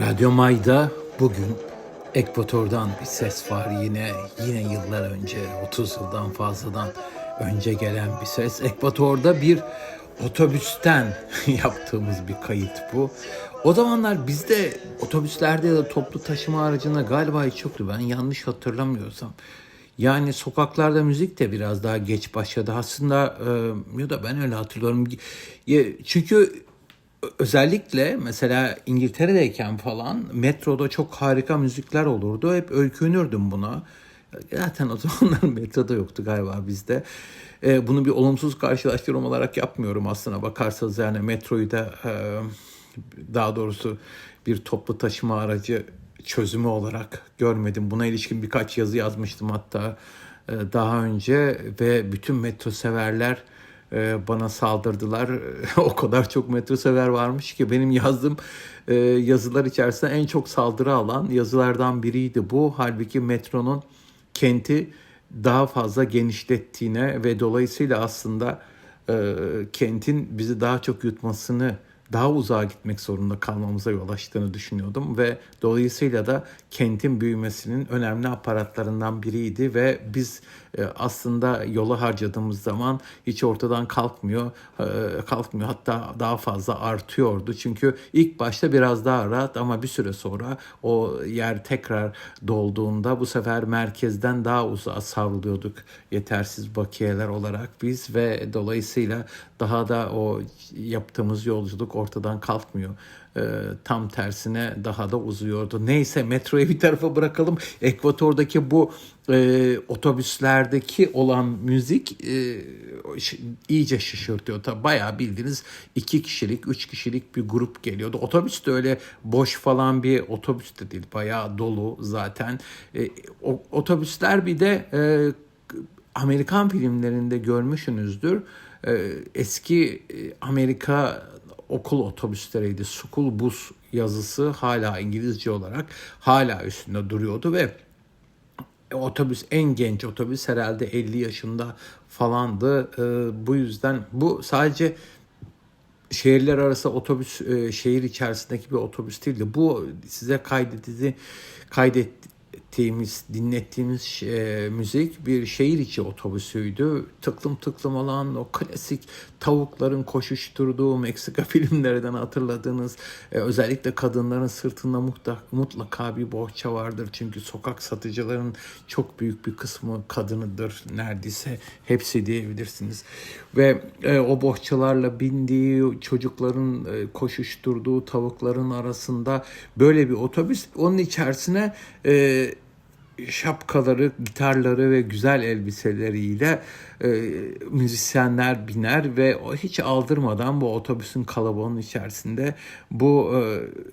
Radyo May'da bugün Ekvator'dan bir ses var. Yine yine yıllar önce 30 yıldan fazladan önce gelen bir ses. Ekvator'da bir otobüsten yaptığımız bir kayıt bu. O zamanlar bizde otobüslerde ya da toplu taşıma aracına galiba hiç yoktu. Ben yanlış hatırlamıyorsam. Yani sokaklarda müzik de biraz daha geç başladı. Aslında e, ya da ben öyle hatırlıyorum. Çünkü özellikle mesela İngiltere'deyken falan metroda çok harika müzikler olurdu. Hep öykünürdüm buna. Zaten o zamanlar metroda yoktu galiba bizde. Ee, bunu bir olumsuz karşılaştırma olarak yapmıyorum aslına bakarsanız yani metroyu da e, daha doğrusu bir toplu taşıma aracı çözümü olarak görmedim. Buna ilişkin birkaç yazı yazmıştım hatta e, daha önce ve bütün metro severler e, bana saldırdılar. o kadar çok metro sever varmış ki benim yazdığım e, yazılar içerisinde en çok saldırı alan yazılardan biriydi bu. Halbuki metronun kenti daha fazla genişlettiğine ve dolayısıyla aslında e, kentin bizi daha çok yutmasını daha uzağa gitmek zorunda kalmamıza yol açtığını düşünüyordum ve dolayısıyla da kentin büyümesinin önemli aparatlarından biriydi ve biz e, aslında yola harcadığımız zaman hiç ortadan kalkmıyor, e, kalkmıyor hatta daha fazla artıyordu. Çünkü ilk başta biraz daha rahat ama bir süre sonra o yer tekrar dolduğunda bu sefer merkezden daha uzağa savruluyorduk yetersiz bakiyeler olarak biz ve dolayısıyla daha da o yaptığımız yolculuk ortadan kalkmıyor. Ee, tam tersine daha da uzuyordu. Neyse metroyu bir tarafa bırakalım. Ekvator'daki bu e, otobüslerdeki olan müzik e, iyice şaşırtıyor. Tabii bayağı bildiğiniz iki kişilik, üç kişilik bir grup geliyordu. Otobüs de öyle boş falan bir otobüs de değil. Bayağı dolu zaten. E, o, otobüsler bir de e, Amerikan filmlerinde görmüşsünüzdür. Ee, eski e, Amerika okul otobüsleriydi. School bus yazısı hala İngilizce olarak hala üstünde duruyordu ve otobüs en genç otobüs herhalde 50 yaşında falandı. Ee, bu yüzden bu sadece şehirler arası otobüs e, şehir içerisindeki bir otobüs değildi. Bu size kaydettiği kaydettiğimiz, dinlettiğimiz e, müzik bir şehir içi otobüsüydü. Tıklım tıklım olan o klasik tavukların koşuşturduğu Meksika filmlerinden hatırladığınız e, özellikle kadınların sırtında mutlaka, mutlaka bir bohça vardır. Çünkü sokak satıcıların çok büyük bir kısmı kadınıdır. Neredeyse hepsi diyebilirsiniz. Ve e, o bohçalarla bindiği çocukların e, koşuşturduğu tavukların arasında böyle bir otobüs onun içerisine e, şapkaları, gitarları ve güzel elbiseleriyle e, müzisyenler biner ve hiç aldırmadan bu otobüsün kalabalığının içerisinde bu e,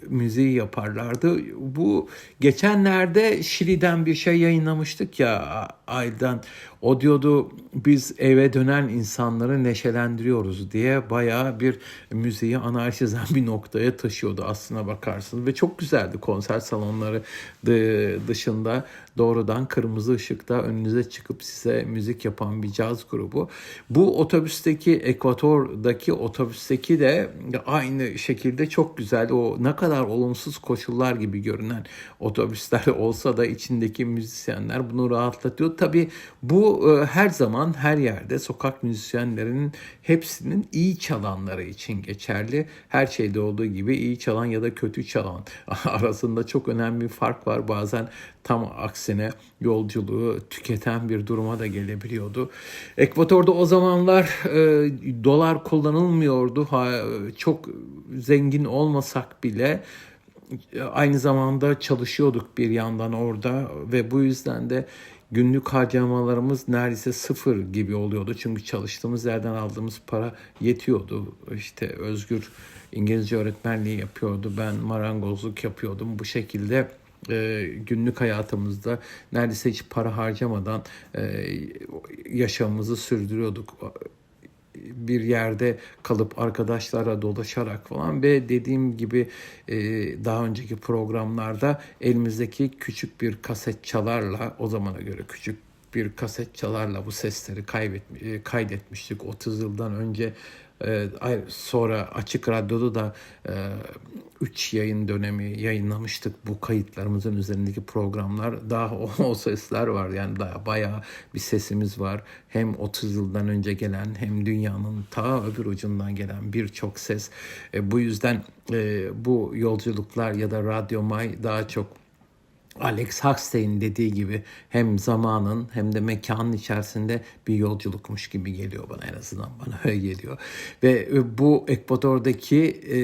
müziği yaparlardı. Bu geçenlerde Şili'den bir şey yayınlamıştık ya Aydan. O diyordu biz eve dönen insanları neşelendiriyoruz diye bayağı bir müziği anarşizan bir noktaya taşıyordu aslına bakarsınız. Ve çok güzeldi konser salonları dı- dışında doğrudan kırmızı ışıkta önünüze çıkıp size müzik yapan bir caz grubu. Bu otobüsteki Ekvator'daki otobüsteki de aynı şekilde çok güzel o ne kadar olumsuz koşullar gibi görünen otobüsler olsa da içindeki müzisyenler bunu rahatlatıyor. Tabii bu e, her zaman her yerde sokak müzisyenlerinin hepsinin iyi çalanları için geçerli. Her şeyde olduğu gibi iyi çalan ya da kötü çalan arasında çok önemli bir fark var. Bazen tam aksine yolculuğu tüketen bir duruma da gelebiliyordu. Ekvator'da o zamanlar e, dolar kullanılmıyordu. Ha, çok zengin olmasak bile aynı zamanda çalışıyorduk bir yandan orada ve bu yüzden de günlük harcamalarımız neredeyse sıfır gibi oluyordu. Çünkü çalıştığımız yerden aldığımız para yetiyordu. İşte Özgür İngilizce öğretmenliği yapıyordu. Ben marangozluk yapıyordum. Bu şekilde e, günlük hayatımızda neredeyse hiç para harcamadan e, yaşamımızı sürdürüyorduk bir yerde kalıp arkadaşlara dolaşarak falan ve dediğim gibi e, daha önceki programlarda elimizdeki küçük bir kaset çalarla o zamana göre küçük bir kaset çalarla bu sesleri kaybet, e, kaydetmiştik 30 yıldan önce. E, sonra Açık Radyo'da da 3 yayın dönemi yayınlamıştık bu kayıtlarımızın üzerindeki programlar. Daha o, o sesler var yani daha bayağı bir sesimiz var. Hem 30 yıldan önce gelen hem dünyanın ta öbür ucundan gelen birçok ses. E, bu yüzden e, bu yolculuklar ya da Radyo May daha çok Alex Huxley'in dediği gibi hem zamanın hem de mekanın içerisinde bir yolculukmuş gibi geliyor bana en azından bana öyle geliyor. Ve e, bu Ekvador'daki e,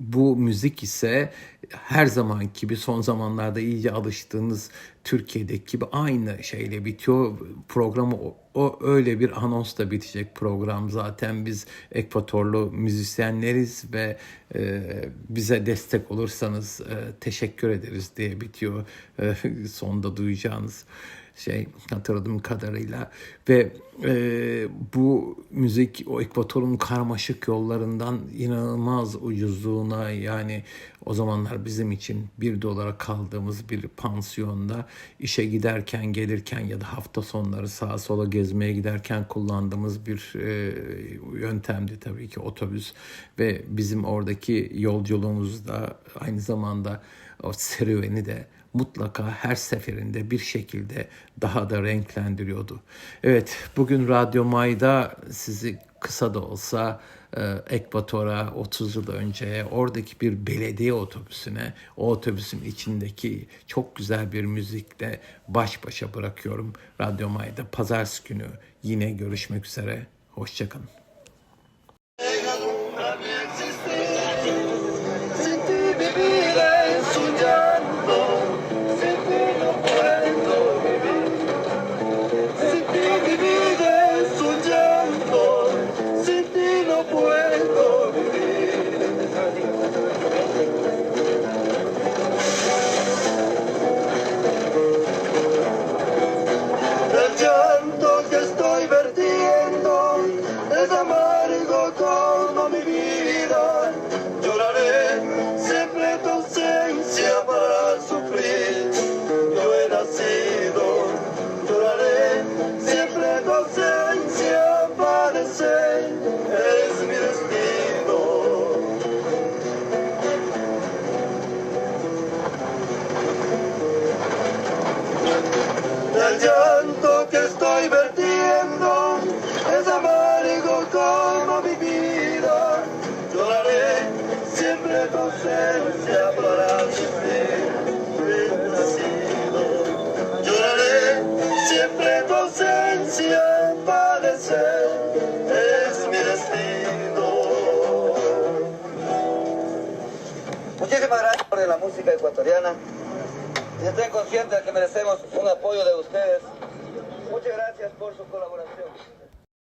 bu müzik ise her zaman gibi son zamanlarda iyice alıştığınız Türkiye'deki gibi aynı şeyle bitiyor. Programı o, o öyle bir anonsla bitecek program. Zaten biz Ekvatorlu müzisyenleriz ve e, bize destek olursanız e, teşekkür ederiz diye bitiyor e, sonda duyacağınız şey hatırladığım kadarıyla. Ve e, bu müzik o ekvatorun karmaşık yollarından inanılmaz ucuzluğuna yani o zamanlar bizim için bir dolara kaldığımız bir pansiyonda işe giderken gelirken ya da hafta sonları sağa sola gezmeye giderken kullandığımız bir e, yöntemdi tabii ki otobüs. Ve bizim oradaki yolculuğumuzda aynı zamanda o serüveni de mutlaka her seferinde bir şekilde daha da renklendiriyordu. Evet, bugün Radyo May'da sizi kısa da olsa e, Ekvator'a 30 yıl önce oradaki bir belediye otobüsüne o otobüsün içindeki çok güzel bir müzikle baş başa bırakıyorum. Radyo May'da pazartesi günü yine görüşmek üzere. Hoşçakalın. Es mi destino. Muchísimas gracias por la música ecuatoriana. Y estén conscientes de que merecemos un apoyo de ustedes. Muchas gracias por su colaboración.